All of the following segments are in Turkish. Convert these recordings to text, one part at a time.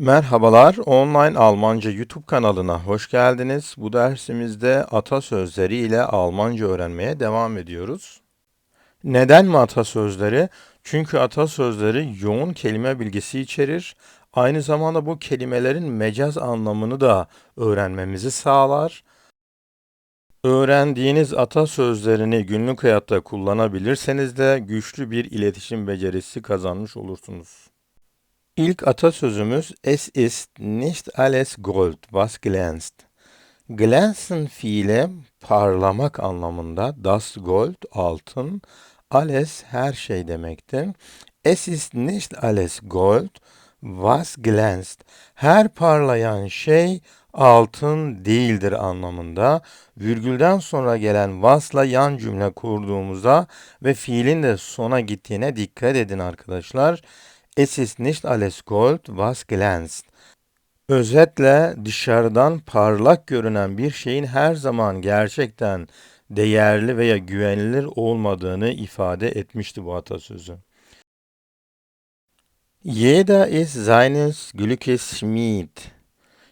Merhabalar, Online Almanca YouTube kanalına hoş geldiniz. Bu dersimizde atasözleri ile Almanca öğrenmeye devam ediyoruz. Neden mi atasözleri? Çünkü atasözleri yoğun kelime bilgisi içerir. Aynı zamanda bu kelimelerin mecaz anlamını da öğrenmemizi sağlar. Öğrendiğiniz atasözlerini günlük hayatta kullanabilirseniz de güçlü bir iletişim becerisi kazanmış olursunuz. İlk atasözümüz Es ist nicht alles Gold, was glänzt. Glänzen fiili parlamak anlamında. Das Gold altın. Alles her şey demektir. Es ist nicht alles Gold, was glänzt. Her parlayan şey altın değildir anlamında. Virgülden sonra gelen was'la yan cümle kurduğumuzda ve fiilin de sona gittiğine dikkat edin arkadaşlar. Es ist nicht alles Gold, was glänzt. Özetle dışarıdan parlak görünen bir şeyin her zaman gerçekten değerli veya güvenilir olmadığını ifade etmişti bu atasözü. Jeder ist seines Glückes Schmied.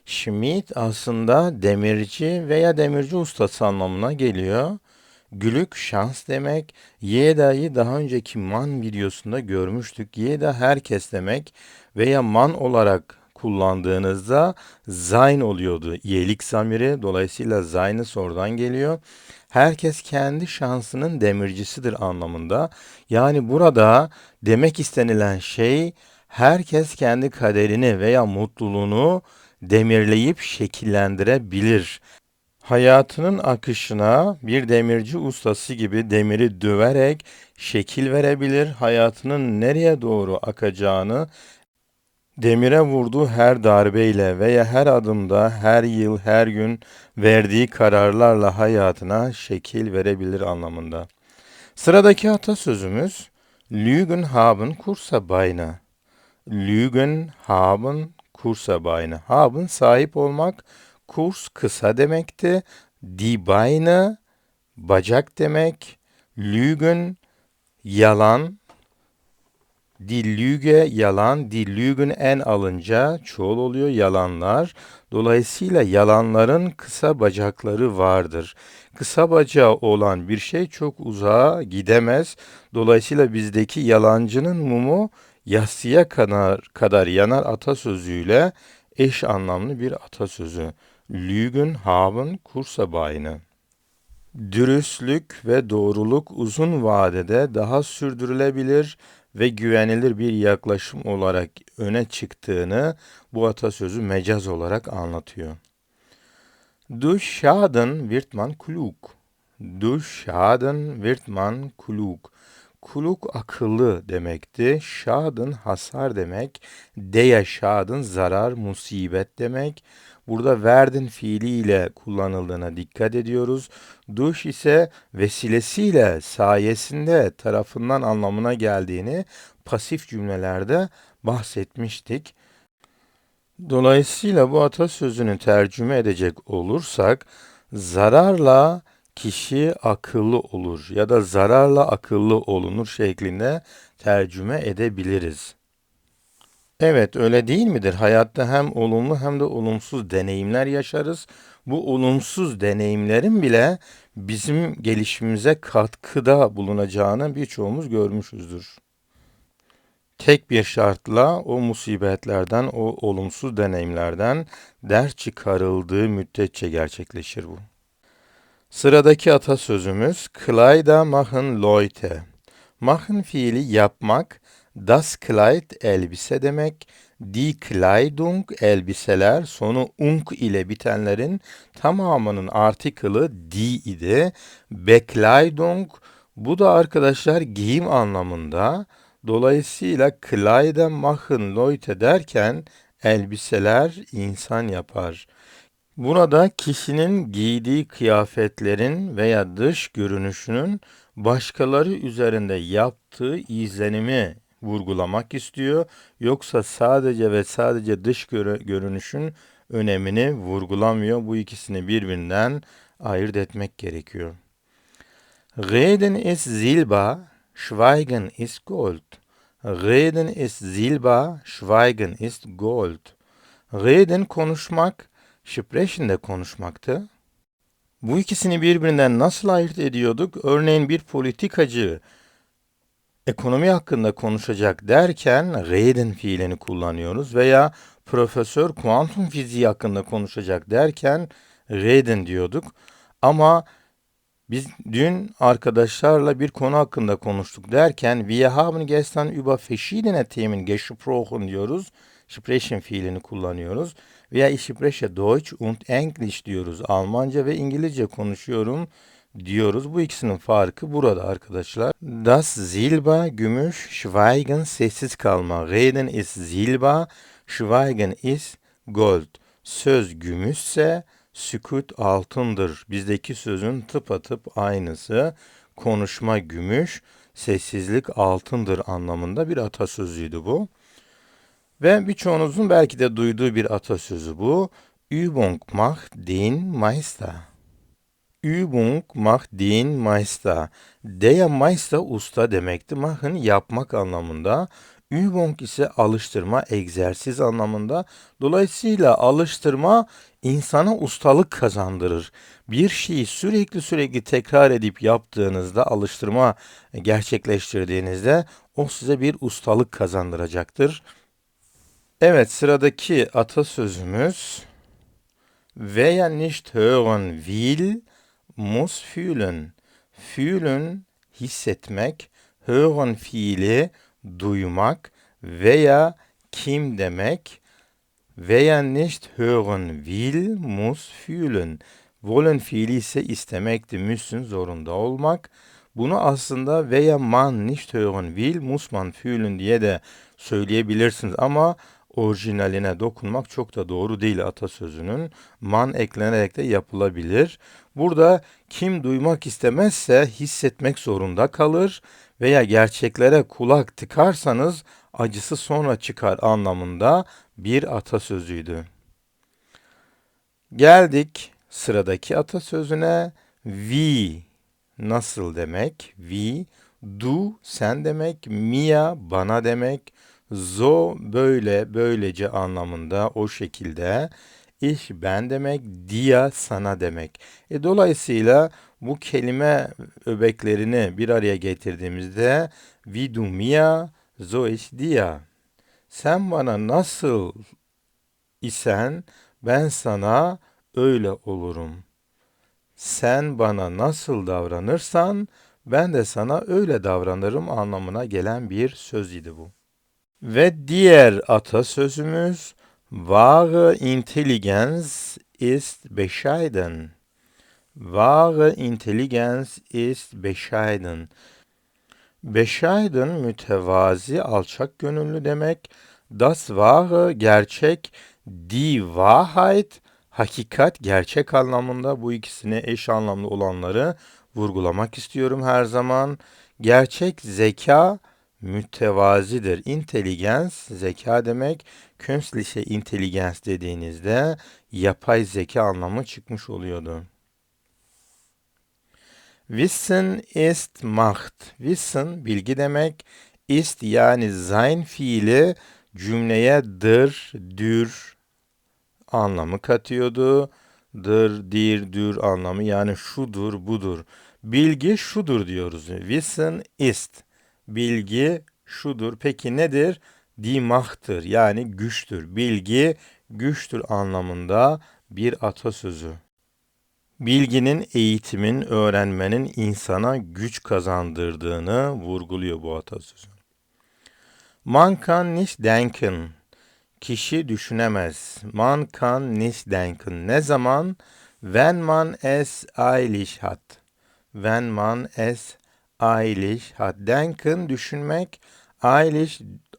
Schmied aslında demirci veya demirci ustası anlamına geliyor. Gülük şans demek. Yeda'yı daha önceki man videosunda görmüştük. Yeda herkes demek veya man olarak kullandığınızda zayn oluyordu. Yelik zamiri dolayısıyla zaynı oradan geliyor. Herkes kendi şansının demircisidir anlamında. Yani burada demek istenilen şey herkes kendi kaderini veya mutluluğunu demirleyip şekillendirebilir. Hayatının akışına bir demirci ustası gibi demiri döverek şekil verebilir. Hayatının nereye doğru akacağını demire vurduğu her darbeyle veya her adımda, her yıl, her gün verdiği kararlarla hayatına şekil verebilir anlamında. Sıradaki atasözümüz Lügen haben kursa bayna. Lügen haben kursa bayna. Haben sahip olmak, Kurs kısa demekti. Die Beine bacak demek. Lügen yalan. Die Lüge yalan. Die Lügen en alınca çoğul oluyor yalanlar. Dolayısıyla yalanların kısa bacakları vardır. Kısa bacağı olan bir şey çok uzağa gidemez. Dolayısıyla bizdeki yalancının mumu yassıya kadar, kadar yanar atasözüyle eş anlamlı bir atasözü. Lügen haben kursa Beine. Dürüstlük ve doğruluk uzun vadede daha sürdürülebilir ve güvenilir bir yaklaşım olarak öne çıktığını bu atasözü mecaz olarak anlatıyor. Durch Schaden wird man klug. Durch Schaden wird man klug. Kuluk akıllı demekti. Schaden hasar demek. Deya Schaden zarar, musibet demek. Burada verdin fiiliyle kullanıldığına dikkat ediyoruz. Duş ise vesilesiyle, sayesinde, tarafından anlamına geldiğini pasif cümlelerde bahsetmiştik. Dolayısıyla bu atasözünü tercüme edecek olursak zararla kişi akıllı olur ya da zararla akıllı olunur şeklinde tercüme edebiliriz. Evet öyle değil midir? Hayatta hem olumlu hem de olumsuz deneyimler yaşarız. Bu olumsuz deneyimlerin bile bizim gelişimimize katkıda bulunacağını birçoğumuz görmüşüzdür. Tek bir şartla o musibetlerden, o olumsuz deneyimlerden ders çıkarıldığı müddetçe gerçekleşir bu. Sıradaki atasözümüz Kleider machen Leute. Machen fiili yapmak, Das Kleid elbise demek. Die Kleidung elbiseler sonu unk ile bitenlerin tamamının artikılı die idi. Bekleidung bu da arkadaşlar giyim anlamında. Dolayısıyla Kleider machen Leute derken elbiseler insan yapar. Burada kişinin giydiği kıyafetlerin veya dış görünüşünün başkaları üzerinde yaptığı izlenimi vurgulamak istiyor. Yoksa sadece ve sadece dış görünüşün önemini vurgulamıyor. Bu ikisini birbirinden ayırt etmek gerekiyor. Reden ist Silber, Schweigen ist Gold. Reden ist Silber, Schweigen ist Gold. Reden konuşmak, sprechen de konuşmaktı. Bu ikisini birbirinden nasıl ayırt ediyorduk? Örneğin bir politikacı ekonomi hakkında konuşacak derken reden fiilini kullanıyoruz veya profesör kuantum fiziği hakkında konuşacak derken reden diyorduk. Ama biz dün arkadaşlarla bir konu hakkında konuştuk derken wir haben gestern über verschiedene Themen gesprochen diyoruz. Sprechen fiilini kullanıyoruz. Veya ich spreche Deutsch und English diyoruz. Almanca ve İngilizce konuşuyorum diyoruz. Bu ikisinin farkı burada arkadaşlar. Das Silber, gümüş, Schweigen, sessiz kalma. Reden ist Silber, Schweigen ist Gold. Söz gümüşse sükut altındır. Bizdeki sözün tıpatıp aynısı. Konuşma gümüş, sessizlik altındır anlamında bir atasözüydü bu. Ve birçoğunuzun belki de duyduğu bir atasözü bu. Übung macht den Meister. Übung macht den Meister. Der Meister usta demekti. Machen yapmak anlamında. Übung ise alıştırma, egzersiz anlamında. Dolayısıyla alıştırma insana ustalık kazandırır. Bir şeyi sürekli sürekli tekrar edip yaptığınızda, alıştırma gerçekleştirdiğinizde o size bir ustalık kazandıracaktır. Evet, sıradaki atasözümüz Wer nicht hören will, muss fühlen. Fühlen hissetmek, hören fiili duymak veya kim demek. Wer nicht hören will, muss fühlen. Wollen fiili ise istemekti, müssen zorunda olmak. Bunu aslında veya man nicht hören will, muss man fühlen diye de söyleyebilirsiniz ama orijinaline dokunmak çok da doğru değil atasözünün. Man eklenerek de yapılabilir. Burada kim duymak istemezse hissetmek zorunda kalır veya gerçeklere kulak tıkarsanız acısı sonra çıkar anlamında bir atasözüydü. Geldik sıradaki atasözüne. Vi nasıl demek? Vi du sen demek, mia bana demek, zo böyle böylece anlamında o şekilde. Ich ben demek, dia sana demek. E, dolayısıyla bu kelime öbeklerini bir araya getirdiğimizde zo ich dia. Sen bana nasıl isen ben sana öyle olurum. Sen bana nasıl davranırsan ben de sana öyle davranırım anlamına gelen bir söz idi bu. Ve diğer atasözümüz wahre Intelligenz ist bescheiden. Wahre Intelligenz ist bescheiden. Bescheiden mütevazi, alçak gönüllü demek. Das wahre gerçek, die Wahrheit hakikat, gerçek anlamında bu ikisine eş anlamlı olanları vurgulamak istiyorum her zaman. Gerçek zeka mütevazidir. Intelligens zeka demek. Künstliche Intelligens dediğinizde yapay zeka anlamı çıkmış oluyordu. Wissen ist Macht. Wissen bilgi demek. Ist yani sein fiili cümleye dır, dür anlamı katıyordu. Dır, dir, dür anlamı yani şudur, budur. Bilgi şudur diyoruz. Wissen ist. Bilgi şudur. Peki nedir? Die Macht'tır yani güçtür. Bilgi güçtür anlamında bir atasözü. Bilginin, eğitimin, öğrenmenin insana güç kazandırdığını vurguluyor bu atasözü. Man kann nicht denken. Kişi düşünemez. Man kann nicht denken. Ne zaman? Wenn man es eilig hat. Wenn man es eilig hat. Denken düşünmek. Eilig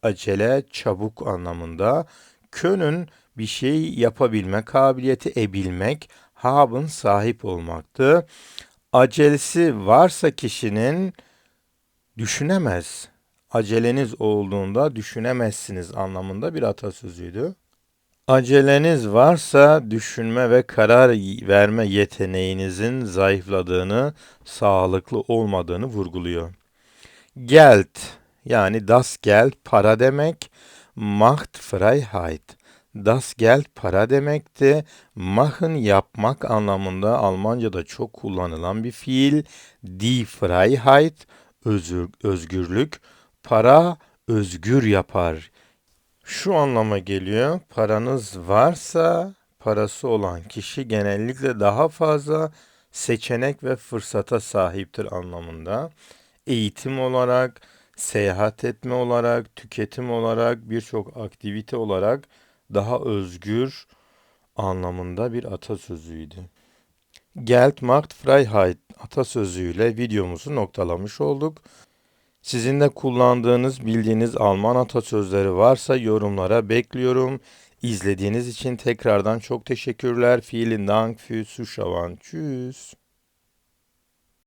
acele, çabuk anlamında. Können bir şey yapabilme, kabiliyeti ebilmek, habın sahip olmaktı. Acelesi varsa kişinin düşünemez. Aceleniz olduğunda düşünemezsiniz anlamında bir atasözüydü. Aceleniz varsa düşünme ve karar verme yeteneğinizin zayıfladığını, sağlıklı olmadığını vurguluyor. Geld yani das Geld para demek, Macht Freiheit. Das Geld para demekti. Machen yapmak anlamında Almanca'da çok kullanılan bir fiil. Die Freiheit özür, özgürlük. Para özgür yapar. Şu anlama geliyor. Paranız varsa parası olan kişi genellikle daha fazla seçenek ve fırsata sahiptir anlamında. Eğitim olarak, seyahat etme olarak, tüketim olarak, birçok aktivite olarak daha özgür anlamında bir atasözüydü. Geld macht Freiheit atasözüyle videomuzu noktalamış olduk. Sizin de kullandığınız, bildiğiniz Alman atasözleri varsa yorumlara bekliyorum. İzlediğiniz için tekrardan çok teşekkürler. Vielen Dank fürs Zuschauen. Tschüss.